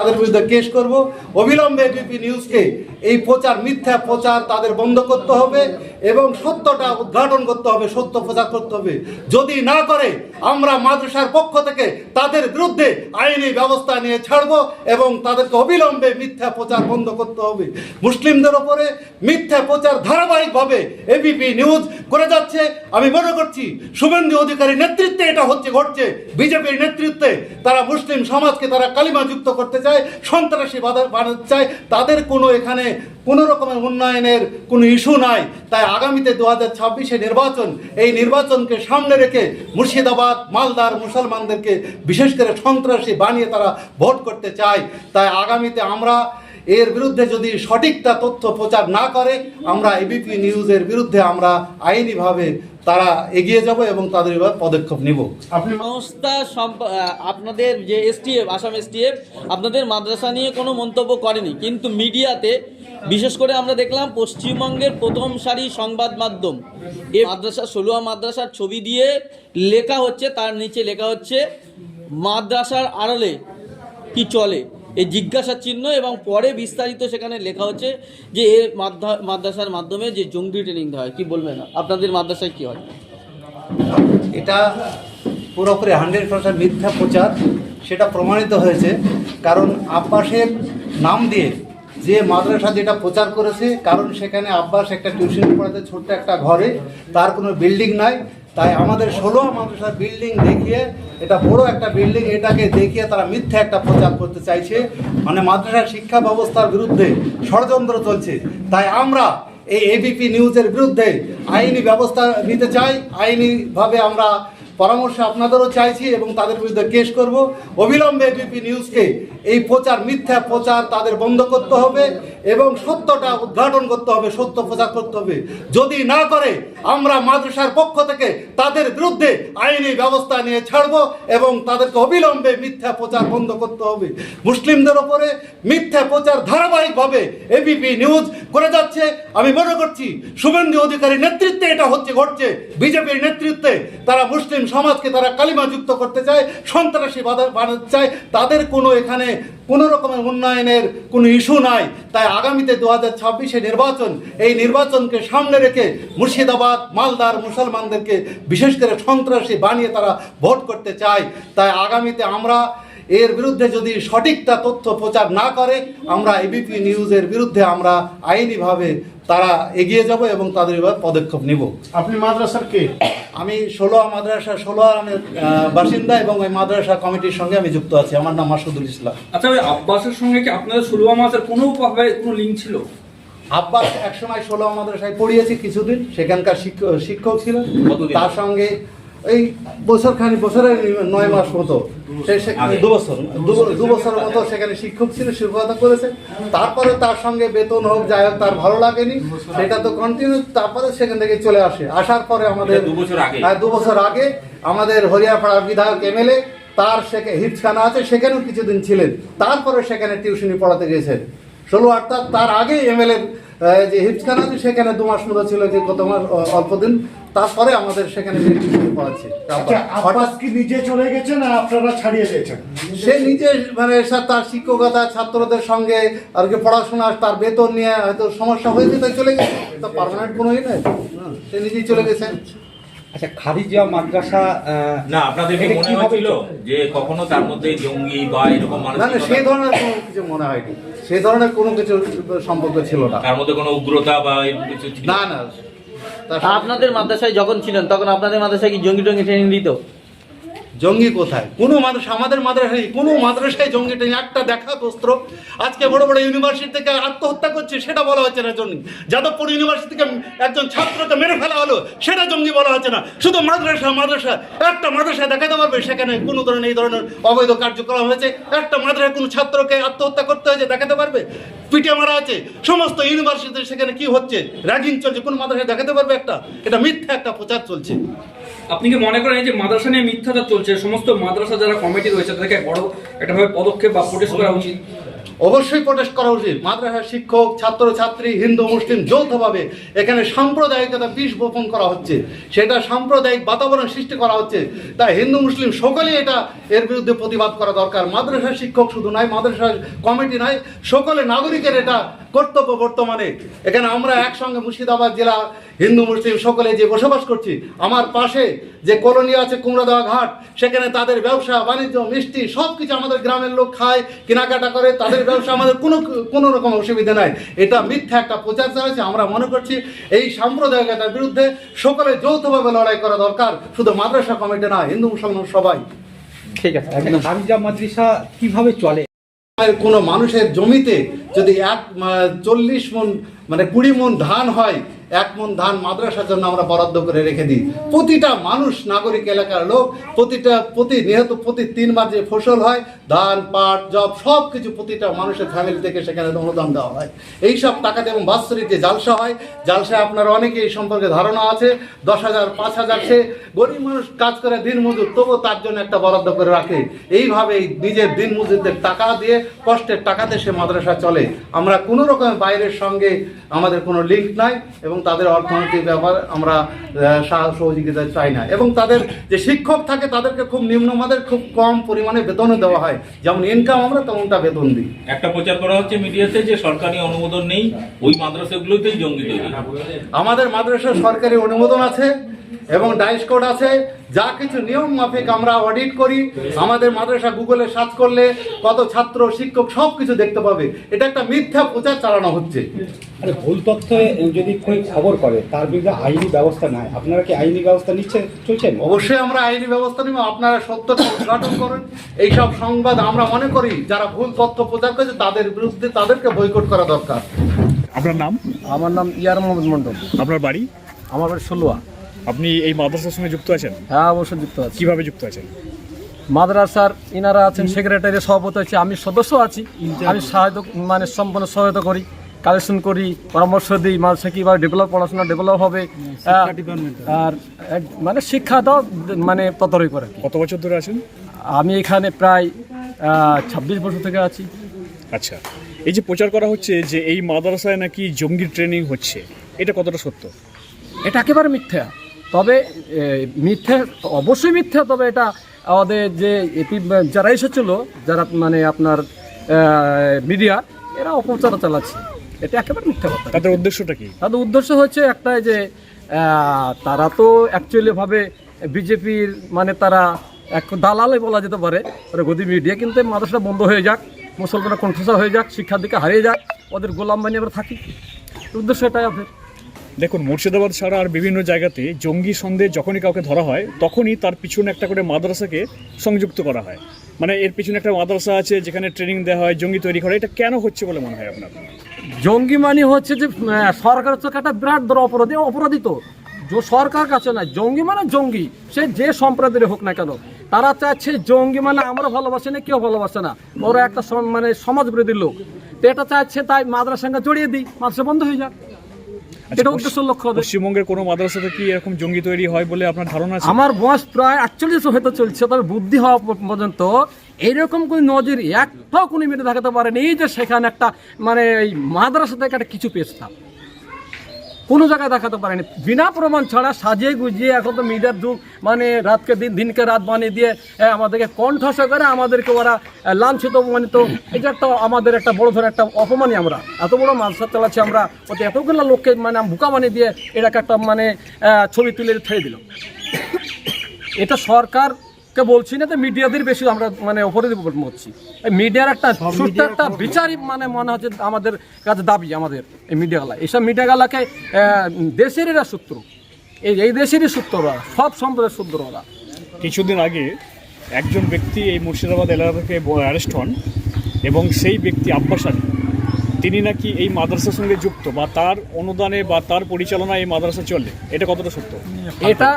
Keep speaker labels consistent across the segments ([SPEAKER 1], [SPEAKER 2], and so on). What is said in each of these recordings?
[SPEAKER 1] তাদের বিরুদ্ধে কেস করব। অবিলম্বে বিপি নিউজকে এই প্রচার, মিথ্যা প্রচার তাদের বন্ধ করতে হবে। এবং সত্যটা উদ্ঘাটন করতে হবে, সত্য প্রচার করতে হবে। যদি না করে, আমরা মাদ্রাসার পক্ষ থেকে তাদের বিরুদ্ধে আইনি ব্যবস্থা নিয়ে ছাড়ব এবং তাদেরকে অবিলম্বে মিথ্যা প্রচার বন্ধ করতে হবে। মুসলিমদের ওপরে মিথ্যা প্রচার ধারাবাহিকভাবে এবিপি নিউজ করে যাচ্ছে। আমি মনে করছি, শুভেন্দু অধিকারী নেতৃত্বে এটা হচ্ছে, ঘটছে। বিজেপির নেতৃত্বে তারা মুসলিম সমাজকে তারা কালিমা যুক্ত করতে চায়, সন্ত্রাসী বাধা- বানাতে চায়। তাদের কোনো এখানে কোনো রকমের উন্নয়নের কোনো ইস্যু নাই। তাই আগামীতে দু হাজার ছাব্বিশে নির্বাচন, এই নির্বাচনকে সামনে রেখে মুর্শিদাবাদ, মালদার মুসলমানদেরকে বিশেষ করে সন্ত্রাসী বানিয়ে তারা ভোট করতে চায়। তাই আগামীতে আমরা এর বিরুদ্ধে যদি সঠিকটা তথ্য প্রচার না করে আমরা এবিপি নিউজের বিরুদ্ধে আমরা আইনিভাবে তারা এগিয়ে যাব এবং তাদের এবার পদক্ষেপ নিব।
[SPEAKER 2] আপনি
[SPEAKER 3] সংস্থা আপনাদের যে এসটিএফ আসাম এসটিএফ আপনাদের মাদ্রাসা নিয়ে কোনো মন্তব্য করেনি কিন্তু মিডিয়াতে বিশেষ করে আমরা দেখলাম পশ্চিমবঙ্গের প্রথম সারি সংবাদ মাধ্যম। এ মাদ্রাসা ষোলোয়া মাদ্রাসার ছবি দিয়ে লেখা হচ্ছে তার নিচে লেখা হচ্ছে মাদ্রাসার আড়লে কি চলে? এই জিজ্ঞাসা চিহ্ন এবং পরে বিস্তারিত সেখানে লেখা হচ্ছে যে এ মাদ্রা- মাদ্রাসার মাধ্যমে যে জঙ্গি ট্রেনিং দেওয়া হয়। কি বলবেন? আপনাদের মাদ্রাসায় কি হয়?
[SPEAKER 1] এটা পুরোপুরি হান্ড্রেড পার্সেন্ট মিথ্যা প্রচার। সেটা প্রমাণিত হয়েছে। কারণ আব্বাসের নাম দিয়ে যে মাদ্রাসা যেটা প্রচার করেছে, কারণ সেখানে আব্বাস একটা টিউশন পড়াতে ছোট্ট একটা ঘরে, তার কোনো বিল্ডিং নাই। তাই আমাদের ষোলো মাদ্রাসার বিল্ডিং দেখিয়ে, এটা বড় একটা বিল্ডিং এটাকে দেখিয়ে তারা মিথ্যা একটা প্রচার করতে চাইছে। মানে মাদ্রাসার শিক্ষা ব্যবস্থার বিরুদ্ধে ষড়যন্ত্র চলছে। তাই আমরা এই এবিপি নিউজের বিরুদ্ধে আইনি ব্যবস্থা নিতে চাই। আইনিভাবে আমরা পরামর্শ আপনাদেরও চাইছি এবং তাদের বিরুদ্ধে কেস করব। অবিলম্বে এবিপি নিউজকে এই প্রচার, মিথ্যা প্রচার তাদের বন্ধ করতে হবে এবং সত্যটা উদ্ঘাটন করতে হবে, সত্য প্রচার করতে হবে। যদি না করে, আমরা মাদ্রাসার পক্ষ থেকে তাদের বিরুদ্ধে আইনি ব্যবস্থা নিয়ে ছাড়ব এবং তাদেরকে অবিলম্বে মিথ্যা প্রচার বন্ধ করতে হবে। মুসলিমদের ওপরে মিথ্যা প্রচার ধারাবাহিকভাবে এবিপি নিউজ করে যাচ্ছে। আমি মনে করছি, শুভেন্দু অধিকারী নেতৃত্বে এটা হচ্ছে, ঘটছে। বিজেপির নেতৃত্বে তারা মুসলিম সমাজকে তারা কালিমা যুক্ত করতে চায়, সন্ত্রাসী বাধা- বানাতে চায়। তাদের কোনো এখানে কোনো রকমের উন্নয়নের কোনো ইস্যু নাই। তাই আগামীতে দু হাজার ছাব্বিশে নির্বাচন, এই নির্বাচনকে সামনে রেখে মুর্শিদাবাদ, মালদার মুসলমানদেরকে বিশেষ করে সন্ত্রাসী বানিয়ে তারা ভোট করতে চায়। তাই আগামীতে আমরা এর বিরুদ্ধে যদি সঠিকটা তথ্য প্রচার না করে আমরা এবিপি নিউজের বিরুদ্ধে আমরা আইনিভাবে তারা এগিয়ে যাব এবং তাদের এবার পদক্ষেপ নিব।
[SPEAKER 2] আপনি মাদ্রাসার কে?
[SPEAKER 1] আমি ষোলোয়া মাদ্রাসা ষোলোয়া আমি বাসিন্দা এবং ওই মাদ্রাসা কমিটির সঙ্গে আমি যুক্ত আছি। আমার নাম মাসুদুল ইসলাম।
[SPEAKER 4] আচ্ছা ওই আব্বাসের সঙ্গে কি আপনাদের ষোলোয়া মাসের কোনো কোনো লিঙ্ক ছিল?
[SPEAKER 1] আব্বাস একসময় ষোলো মাদ্রাসায় পড়িয়েছি কিছুদিন সেখানকার শিক্ষক শিক্ষক ছিলেন তার সঙ্গে এই বছর খানি বছরের নয় মাস মতো। দু বছর দু- দু বছরের মতো সেখানে শিক্ষক ছিল শিক্ষকতা করেছে। তারপরে তার সঙ্গে বেতন হোক যাই হোক তার ভালো লাগেনি। সেটা তো কন্টিনিউ তারপরে সেখান থেকে চলে আসে। আসার পরে আমাদের
[SPEAKER 4] দু বছর আগে?
[SPEAKER 1] হ্যাঁ, দু বছর আগে আমাদের হরিয়াপাড়ার বিধায়ক এমএলএ তার সেখানে হিপসখানা আছে সেখানেও কিছুদিন ছিলেন। তারপরে সেখানে টিউশনি পড়াতে গেছেন ষোলো অর্থাৎ তার আগে এমএলএ যে হিপসখানা যে সেখানে দু মাস মতো ছিল যে কত মাস অল্প দিন। তারপরে আমাদের সেখানে পড়াচ্ছে
[SPEAKER 2] আচ্ছা, আব্বাস কি নিজে চলে গেছেন না আপনারা ছাড়িয়ে দিয়েছেন?
[SPEAKER 1] সে নিজে মানে তার শিক্ষকতা ছাত্রদের সঙ্গে আর কি পড়াশোনা তার বেতন নিয়ে হয়তো সমস্যা হয়েছে তাই চলে গেছে। তো পার্মানেন্ট কোনো ই নয়। সে নিজেই চলে গেছে।
[SPEAKER 5] আচ্ছা খারিজা মাদ্রাসা আহ,
[SPEAKER 4] না
[SPEAKER 5] আপনাদেরকে
[SPEAKER 4] মনে হয়েছিল যে কখনো তার মধ্যে জঙ্গি বা এরকম
[SPEAKER 1] মানুষ না
[SPEAKER 4] সে
[SPEAKER 1] সেই ধরনের কোনো কিছু মনে হয়নি। সেই ধরনের কোনো কিছু সম্পর্ক ছিল না।
[SPEAKER 4] তার মধ্যে কোনো উগ্রতা বা কিছু
[SPEAKER 1] না না।
[SPEAKER 3] আপনাদের মাদ্রাসায় যখন ছিলেন তখন আপনাদের মাদ্রাসায় কি জঙ্গি টঙ্গি ট্রেনিং দিত?
[SPEAKER 1] জঙ্গি কোথায়? কোনো মাদ্রাসা, আমাদের মাদ্রাসায় কোনো মাদ্রাসায় জঙ্গি টঙ্গি একটা দেখা অস্ত্র আজকে বড় বড় ইউনিভার্সিটি থেকে আত্মহত্যা করছে, সেটা বলা হচ্ছে না জঙ্গি। যাদবপুর ইউনিভার্সিটি থেকে একজন ছাত্রকে মেরে ফেলা হলো, সেটা জঙ্গি বলা হচ্ছে না। শুধু মাদ্রাসা মাদ্রাসা। একটা মাদ্রাসা দেখাতে পারবে, সেখানে কোনো ধরনের, এই ধরনের অবৈধ কার্যক্রম হয়েছে। একটা মাদ্রাসায় কোনো ছাত্রকে আত্মহত্যা করতে হয়েছে, দেখাতে পারবে? পিটিয়ে মারা আছে সমস্ত ইউনিভার্সিটি সেখানে কি হচ্ছে? র্যাগিং চলছে। কোন মাদ্রাসায় দেখাতে পারবে একটা? এটা মিথ্যা একটা প্রচার চলছে।
[SPEAKER 4] আপনি কি মনে করেন যে মাদ্রাসা নিয়ে মিথ্যাচার চলছে সমস্ত মাদ্রাসা যারা কমিটি রয়েছে, তাদেরকে বড় একটা ভাবে পদক্ষেপ বা প্রোটেস্ট করা উচিত।
[SPEAKER 1] অবশ্যই প্রোটেস্ট করা উচিত। মাদ্রাসার শিক্ষক, ছাত্র, ছাত্রী, হিন্দু, মুসলিম যৌথভাবে এখানে সাম্প্রদায়িকতা বিষ বপন করা হচ্ছে। সেটা সাম্প্রদায়িক বাতাবরণ সৃষ্টি করা হচ্ছে। তাই হিন্দু, মুসলিম সকলেই এটা এর বিরুদ্ধে প্রতিবাদ করা দরকার। মাদ্রাসার শিক্ষক শুধু নয়, মাদ্রাসার কমিটি নয়, সকলে নাগরিকের এটা কর্তব্য বর্তমানে এখানে আমরা একসঙ্গে মুর্শিদাবাদ জেলা হিন্দু মুসলিম সকলে যে বসবাস করছি আমার পাশে যে কলোনি আছে কুমড়াদা ঘাট সেখানে তাদের ব্যবসা বাণিজ্য মিষ্টি সব কিছু আমাদের গ্রামের লোক খায় কেনাকাটা করে তাদের ব্যবসা আমাদের কোনো কোনো রকম অসুবিধা নাই। এটা মিথ্যা একটা প্রচার চালাচ্ছে আমরা মনে করছি এই সাম্প্রদায়িকতার বিরুদ্ধে সকলে যৌথভাবে লড়াই করা দরকার শুধু মাদ্রাসা কমিটি না হিন্দু মুসলমান সবাই।
[SPEAKER 3] ঠিক আছে।
[SPEAKER 5] আচ্ছা, খারিজা মাদ্রাসা কীভাবে চলে?
[SPEAKER 1] কোনো মানুষের জমিতে যদি এক চল্লিশ মন মানে কুড়ি মন ধান হয় এক মন ধান মাদ্রাসার জন্য আমরা বরাদ্দ করে রেখে দিই। প্রতিটা মানুষ, নাগরিক, এলাকার লোক, প্রতিটা প্রতি, নিহত প্রতি তিনবার যে ফসল হয়, ধান, পাট জব সব কিছু প্রতিটা মানুষের ফ্যামিলি থেকে সেখানে অনুদান দেওয়া হয়। এই সব টাকাতে এবং বাৎসরিক যে জালসা হয়। জালসায় আপনার অনেকে এই সম্পর্কে ধারণা আছে। দশ হাজার, পাঁচ হাজার সে গরিব মানুষ কাজ করে দিন মজুর, তবুও তার জন্য একটা বরাদ্দ করে রাখে। এইভাবেই নিজের দিন মজুরদের টাকা দিয়ে কষ্টের টাকাতে সে মাদ্রাসা চলে। আমরা কোনো রকম বাইরের সঙ্গে আমাদের কোনো লিঙ্ক নাই এবং তাদের অর্থনৈতিক ব্যাপার আমরা সহযোগিতা চাই না। এবং তাদের যে শিক্ষক থাকে তাদেরকে খুব নিম্নমানের খুব কম পরিমাণে বেতনও দেওয়া হয়। যেমন ইনকাম আমরা তেমনটা বেতন দিই।
[SPEAKER 6] একটা প্রচার করা হচ্ছে মিডিয়াতে যে সরকারি অনুমোদন নেই ওই মাদ্রাসাগুলোতেই জঙ্গি
[SPEAKER 1] আমাদের মাদ্রাসার সরকারি অনুমোদন আছে। এবং ডাইস কোড আছে যা কিছু নিয়ম মাফিক আমরা অডিট করি। আমাদের মাদ্রাসা গুগলে সার্চ করলে কত ছাত্র শিক্ষক সব কিছু দেখতে পাবে। এটা একটা মিথ্যা প্রচার চালানো হচ্ছে।
[SPEAKER 5] আরে ভুল তথ্যে যদি কেউ খবর করে তার বিরুদ্ধে আইনি ব্যবস্থা নেয় আপনারা কি আইনি ব্যবস্থা নিচ্ছে চলছেন?
[SPEAKER 1] অবশ্যই আমরা আইনি ব্যবস্থা নিব। আপনারা সত্যটা উদ্ঘাটন করেন। এইসব সংবাদ আমরা মনে করি যারা ভুল তথ্য প্রচার করেছে তাদের বিরুদ্ধে তাদেরকে বৈকট করা দরকার।
[SPEAKER 7] আপনার নাম?
[SPEAKER 8] আমার নাম ইয়ার মোহাম্মদ মন্ডল
[SPEAKER 7] আপনার বাড়ি?
[SPEAKER 8] আমার বাড়ি ষোলোয়া।
[SPEAKER 7] আপনি এই মাদ্রাসার সঙ্গে যুক্ত আছেন?
[SPEAKER 8] হ্যাঁ অবশ্যই যুক্ত আছি।
[SPEAKER 7] কীভাবে যুক্ত আছেন?
[SPEAKER 8] মাদ্রাসার ইনারা আছেন সেক্রেটারি সভাপতি আছে আমি সদস্য আছি। আমি সহায়তা মানে সম্পূর্ণ সহায়তা করি কালেকশন করি পরামর্শ দিই মাদ্রাসা কীভাবে ডেভেলপ পড়াশোনা ডেভেলপ হবে। আর মানে শিক্ষাটাও মানে ততরই করে
[SPEAKER 7] কত বছর ধরে আছেন?
[SPEAKER 8] আমি এখানে প্রায় ছাব্বিশ বছর থেকে আছি।
[SPEAKER 7] আচ্ছা এই যে প্রচার করা হচ্ছে যে এই মাদ্রাসায় নাকি জঙ্গি ট্রেনিং হচ্ছে এটা কতটা সত্য?
[SPEAKER 8] এটা একেবারে মিথ্যা। তবে মিথ্যে অবশ্যই মিথ্যা তবে এটা আমাদের যে এপি যারা এসেছিল যারা মানে আপনার মিডিয়া এরা অপপ্রচার চালাচ্ছে। এটা একেবারে মিথ্যা কথা।
[SPEAKER 7] তাদের উদ্দেশ্যটা কি?
[SPEAKER 8] তাদের উদ্দেশ্য হচ্ছে একটাই যে তারা তো অ্যাকচুয়ালি ভাবে বিজেপির মানে তারা এক দালালে বলা যেতে পারে ওরা গদি মিডিয়া কিন্তু এই মাদ্রাসা বন্ধ হয়ে যাক মুসলমানরা কণ্ঠসা হয়ে যাক শিক্ষার দিকে হারিয়ে যাক ওদের গোলাম বানিয়ে আমরা থাকি। উদ্দেশ্য এটাই আপনার
[SPEAKER 7] দেখুন, মুর্শিদাবাদ ছাড়া আর বিভিন্ন জায়গাতে জঙ্গি সন্দেহে যখনই কাউকে ধরা হয়, তখনই তার পিছনে একটা করে মাদ্রাসাকে সংযুক্ত করা হয়। মানে এর পিছনে একটা মাদ্রাসা আছে যেখানে ট্রেনিং দেওয়া হয়, জঙ্গি তৈরি করা এটা কেন হচ্ছে বলে মনে হয় আপনার?
[SPEAKER 8] জঙ্গি মানে হচ্ছে যে সরকার চোখে একটা বিরাট বড় অপরাধী অপরাধী তো। সরকার কাছে না জঙ্গি মানে জঙ্গি। সে যে সম্প্রদায়ের হোক না কেন, তারা চাচ্ছে জঙ্গি মানে আমরা ভালোবাসে না, কেউ ভালোবাসে না। ওরা একটা মানে সমাজ বিরোধী লোক। তো এটা চাচ্ছে তাই মাদ্রাসার সঙ্গে জড়িয়ে দিই, মাদ্রাসা বন্ধ হয়ে যাক। এটা উদ্দেশ্য লক্ষ্য।
[SPEAKER 7] পশ্চিমবঙ্গের কোনো মাদ্রাসাতে কি এরকম জঙ্গি তৈরি হয় বলে আপনার ধারণা আছে
[SPEAKER 8] আমার বয়স প্রায় আটচল্লিশ হয়তো চলছে তবে বুদ্ধি হওয়া পর্যন্ত এইরকম কোনো নজির একটাও কোনো মিটে দেখাতে পারেনি যে সেখানে একটা মানে এই মাদ্রাসা থেকে একটা কিছু পেয়েছিলাম কোনো জায়গায় দেখাতে পারেনি। বিনা প্রমাণ ছাড়া সাজিয়ে গুজিয়ে এখন তো মিডিয়ার যুগ মানে রাতকে দিন দিনকে রাত বানিয়ে দিয়ে আমাদেরকে কণ্ঠসা করে আমাদেরকে ওরা লাঞ্ছিত, অপমানিত। এটা একটা আমাদের একটা বড় ধরনের একটা অপমানই আমরা। এত বড় মাদ্রাসা চালাচ্ছি আমরা ওতে এতগুলো লোককে মানে বুকা বানিয়ে দিয়ে এটাকে একটা মানে ছবি তুলে ছেড়ে দিল। এটা সরকারকে বলছি না যে মিডিয়াদের বেশি আমরা মানে ওপরে বলছি এই মিডিয়ার একটা সুস্থ একটা বিচারই মানে মনে হচ্ছে আমাদের কাছে দাবি আমাদের এই মিডিয়াগুলা এইসব মিডিয়াগুলাকে দেশের এরা সূত্র এই এই দেশেরই সূত্র ওরা সব সম্প্রদায়ের সূত্র ওরা
[SPEAKER 7] কিছুদিন আগে একজন ব্যক্তি এই মুর্শিদাবাদ এলাকা থেকে অ্যারেস্ট হন এবং সেই ব্যক্তি আব্বাস আলী। তিনি নাকি এই মাদ্রাসার সঙ্গে যুক্ত বা তার অনুদানে বা তার পরিচালনায় এই মাদ্রাসা চলে। এটা কতটা সত্য?
[SPEAKER 8] এটা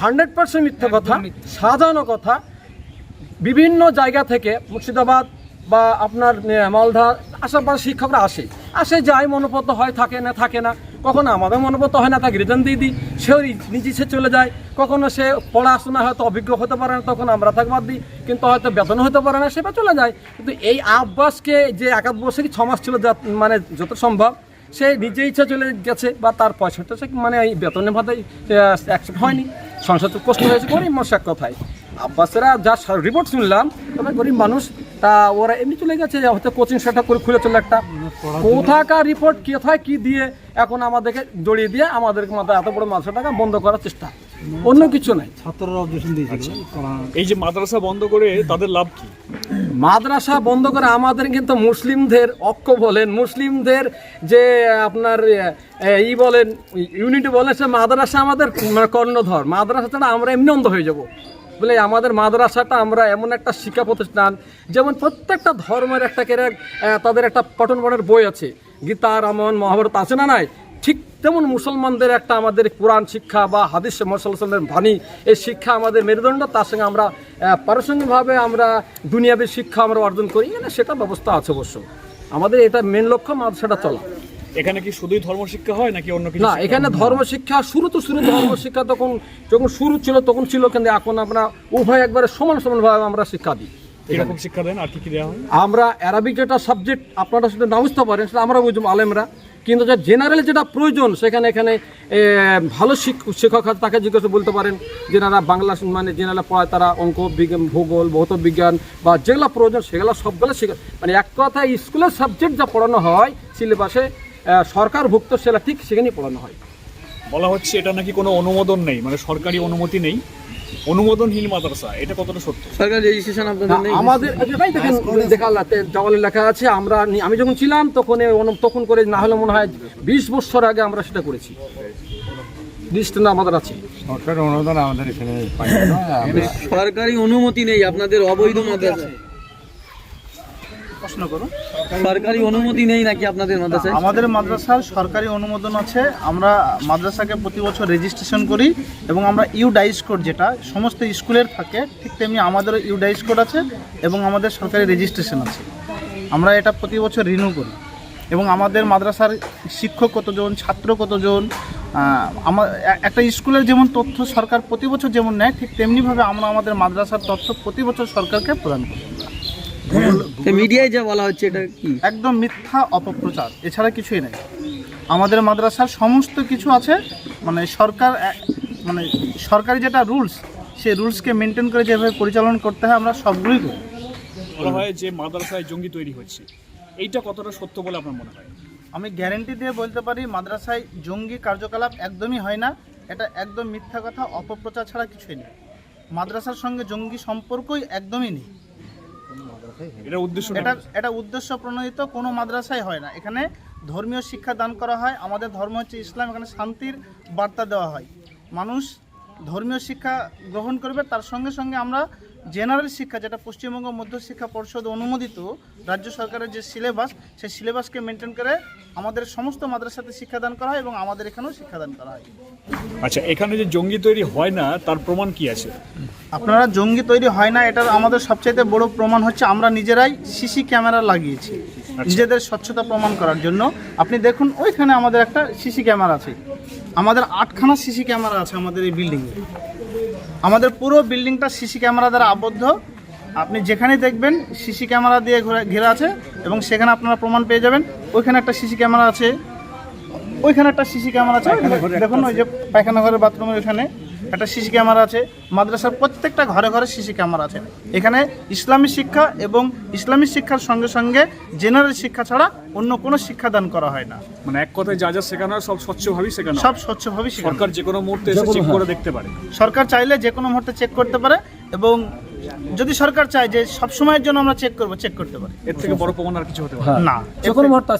[SPEAKER 8] হান্ড্রেড পার্সেন্ট মিথ্যা কথা সাধারণ কথা। বিভিন্ন জায়গা থেকে মুর্শিদাবাদ বা আপনার মালদা আশেপাশে শিক্ষকরা আসে। আসে যায় মনোপত হয় থাকে না থাকে না। কখনো আমাদের মনোবত হয় না তাকে রিটার্ন দিয়ে দিই। সেও নিজে সে চলে যায়। কখনো সে পড়াশোনা হয়তো অভিজ্ঞ হতে পারে না তখন আমরা তাকে বাদ দিই। কিন্তু হয়তো বেতন হতে পারে না সেটা চলে যায়। কিন্তু এই আব্বাসকে যে একাধ বছরই ছ মাস ছিল যা- মানে যত সম্ভব সে নিজে ইচ্ছা চলে গেছে বা তার পয়সাটা সে মানে এই বেতনের ভাতে অ্যাকসেপ্ট হয়নি। সংসার কষ্ট হয়েছে, গরিব মানুষ এক কথায়। আব্বাসেরা যা রিপোর্ট শুনলাম, তবে গরিব মানুষ, তা ওরা এমনি চলে গেছে হয়তো কোচিং সেন্টার করে খুলে চলে একটা। কোথাকার রিপোর্ট কোথায় কি দিয়ে, এখন আমাদেরকে জড়িয়ে দিয়ে আমাদেরকে মাথায় এত বড় মাথা টাকা বন্ধ করার চেষ্টা। অন্য কিছু নাই। ছাত্ররা অবজেকশন দিয়েছিল।
[SPEAKER 7] এই যে মাদ্রাসা বন্ধ করে তাদের লাভ কি?
[SPEAKER 8] মাদ্রাসা বন্ধ করে আমাদের কিন্তু মুসলিমদের অক্ষ বলেন মুসলিমদের যে আপনার ই বলেন ইউনিটি বলেন সে মাদ্রাসা আমাদের মানে কর্ণধর। মাদ্রাসা ছাড়া আমরা এমনি অন্ধ হয়ে যাব। বলে আমাদের মাদ্রাসাটা আমরা এমন একটা শিক্ষা প্রতিষ্ঠান যেমন প্রত্যেকটা ধর্মের একটা করে তাদের একটা পঠন পঠনের বই আছে। গীতা রামায়ণ মহাভারত আছে না নাই? ঠিক তেমন মুসলমানদের একটা আমাদের কোরআন শিক্ষা বা হাদিস মুসলমানের বাণী এই শিক্ষা আমাদের মেরুদণ্ড তার সঙ্গে আমরা আহ, পারস্পরিকভাবে আমরা দুনিয়াবী শিক্ষা আমরা অর্জন করি। না সেটা ব্যবস্থা আছে অবশ্য। আমাদের এটা মেন লক্ষ্য মাদ্রাসাটা চলা।
[SPEAKER 7] এখানে কি শুধুই ধর্ম শিক্ষা হয় নাকি অন্য কিছু
[SPEAKER 8] না এখানে ধর্ম শিক্ষা শুরু তো শুরু ধর্ম শিক্ষা তখন যখন শুরু ছিল তখন ছিল কিন্তু এখন আমরা উভয় একবারে সমান সমানভাবে আমরা শিক্ষা দিই।
[SPEAKER 7] কীরকম শিক্ষা দেন আর কি কি দেওয়া হয়?
[SPEAKER 8] আমরা অ্যারাবিক যেটা সাবজেক্ট আপনারা সেটা না বুঝতে পারেন সেটা আমরা বুঝব আলেমরা। কিন্তু যে জেনারেল যেটা প্রয়োজন সেখানে এখানে ভালো শিক্ষক আছে তাকে জিজ্ঞেস বলতে পারেন যেনারা বাংলা মানে জেনারেল পড়ায় তারা অঙ্ক বিজ্ঞান ভূগোল ভৌত বিজ্ঞান বা যেগুলো প্রয়োজন সেগুলো সবগুলো শিখা মানে এক কথা স্কুলের সাবজেক্ট যা পড়ানো হয় সিলেবাসে সরকারভুক্ত সেটা ঠিক সেখানেই পড়ানো হয়।
[SPEAKER 7] বলা হচ্ছে এটা নাকি কোনো অনুমোদন নেই মানে সরকারি অনুমতি নেই অনুমোদনহীন মাদ্রাসা এটা কতটা সত্য?
[SPEAKER 3] সরকার রেজিস্ট্রেশন আপনাদের নেই।
[SPEAKER 8] আমাদের দেখা দেওয়ালে লেখা আছে আমরা আমি যখন ছিলাম তখন তখন করে না হলে মনে হয় বিশ বছর আগে আমরা সেটা করেছি। আমাদের আছে
[SPEAKER 3] সরকারি অনুমতি নেই আপনাদের অবৈধ মাদ্রাসা।
[SPEAKER 9] প্রশ্ন করুন
[SPEAKER 3] সরকারি অনুমতি নেই নাকি আপনাদের মাদ্রাসায়?
[SPEAKER 9] আমাদের মাদ্রাসার সরকারি অনুমোদন আছে। আমরা মাদ্রাসাকে প্রতি বছর রেজিস্ট্রেশন করি এবং আমরা ইউ ডাইস কোড যেটা সমস্ত স্কুলের থাকে ঠিক তেমনি আমাদেরও ইউ ডাইস কোড আছে এবং আমাদের সরকারি রেজিস্ট্রেশন আছে। আমরা এটা প্রতি বছর রিনিউ করি। এবং আমাদের মাদ্রাসার শিক্ষক কতজন ছাত্র কতজন আমার একটা স্কুলের যেমন তথ্য সরকার প্রতি বছর যেমন নেয় ঠিক তেমনিভাবে আমরা আমাদের মাদ্রাসার তথ্য প্রতি বছর সরকারকে প্রদান করি।
[SPEAKER 3] মিডিয়ায় যা বলা হচ্ছে এটা কি?
[SPEAKER 9] একদম মিথ্যা অপপ্রচার এছাড়া কিছুই নেই। আমাদের মাদ্রাসার সমস্ত কিছু আছে মানে সরকার মানে সরকারি যেটা রুলস সেই রুলসকে মেনটেন করে যেভাবে পরিচালনা করতে হয় আমরা সবগুলোই করি।
[SPEAKER 7] বলা হয় যে মাদ্রাসায় জঙ্গি তৈরি হচ্ছে। এইটা কতটা সত্য বলে আপনার মনে হয়?
[SPEAKER 9] আমি গ্যারেন্টি দিয়ে বলতে পারি মাদ্রাসায় জঙ্গি কার্যকলাপ একদমই হয় না। এটা একদম মিথ্যা কথা অপপ্রচার ছাড়া কিছুই নেই। মাদ্রাসার সঙ্গে জঙ্গি সম্পর্কই একদমই নেই।
[SPEAKER 7] এটা উদ্দেশ্য
[SPEAKER 9] এটা এটা উদ্দেশ্য প্রণোদিত কোনো মাদ্রাসায় হয় না। এখানে ধর্মীয় শিক্ষা দান করা হয় আমাদের ধর্ম হচ্ছে ইসলাম এখানে শান্তির বার্তা দেওয়া হয়। মানুষ ধর্মীয় শিক্ষা গ্রহণ করবে তার সঙ্গে সঙ্গে আমরা জেনারেল শিক্ষা যেটা পশ্চিমবঙ্গ মধ্য শিক্ষা পর্ষদ অনুমোদিত রাজ্য সরকারের যে সিলেবাস সেই সিলেবাসকে মেনটেন করে আমাদের সমস্ত মাদ্রাসাতে শিক্ষাদান করা হয় এবং আমাদের এখানেও শিক্ষাদান করা হয়।
[SPEAKER 7] আচ্ছা এখানে যে জঙ্গি তৈরি হয় না তার প্রমাণ কি আছে?
[SPEAKER 9] আপনারা জঙ্গি তৈরি হয় না এটার আমাদের সবচাইতে বড় প্রমাণ হচ্ছে আমরা নিজেরাই সিসি ক্যামেরা লাগিয়েছি নিজেদের স্বচ্ছতা প্রমাণ করার জন্য। আপনি দেখুন ওইখানে আমাদের একটা সিসি ক্যামেরা আছে। আমাদের আটখানা সিসি ক্যামেরা আছে আমাদের এই বিল্ডিংয়ে আমাদের পুরো বিল্ডিংটা সিসি ক্যামেরা দ্বারা আবদ্ধ। আপনি যেখানে দেখবেন সিসি ক্যামেরা দিয়ে ঘোরা- ঘেরা আছে এবং সেখানে আপনারা প্রমাণ পেয়ে যাবেন। ওইখানে একটা সিসি ক্যামেরা আছে। ওইখানে একটা সিসি ক্যামেরা আছে। দেখুন ওই যে পায়খানা ঘরের বাথরুমের ওইখানে। একটা সিসি ক্যামেরা আছে মাদ্রাসার প্রত্যেকটা ঘরে ঘরে সিসি ক্যামেরা আছে। এখানে ইসলামী শিক্ষা এবং ইসলামী শিক্ষার সঙ্গে সঙ্গে জেনারেল শিক্ষা ছাড়া অন্য কোনো শিক্ষা দান করা হয় না।
[SPEAKER 7] মানে এক কথায় যা যা শেখানো হয় সব স্বচ্ছভাবেই শেখানো
[SPEAKER 9] সব স্বচ্ছভাবে শেখানো
[SPEAKER 7] সরকার যে কোনো মুহূর্তে এসে চেক করে দেখতে পারে।
[SPEAKER 9] সরকার চাইলে যে কোনো মুহূর্তে চেক করতে পারে এবং যদি সরকার চায় যে সব সময়ের জন্য আমরা চেক করব চেক করতে পারে।
[SPEAKER 7] এর থেকে বড় প্রমাণ আর কিছু হতে পারে না।
[SPEAKER 9] না।
[SPEAKER 8] যে কোনো মুহূর্তে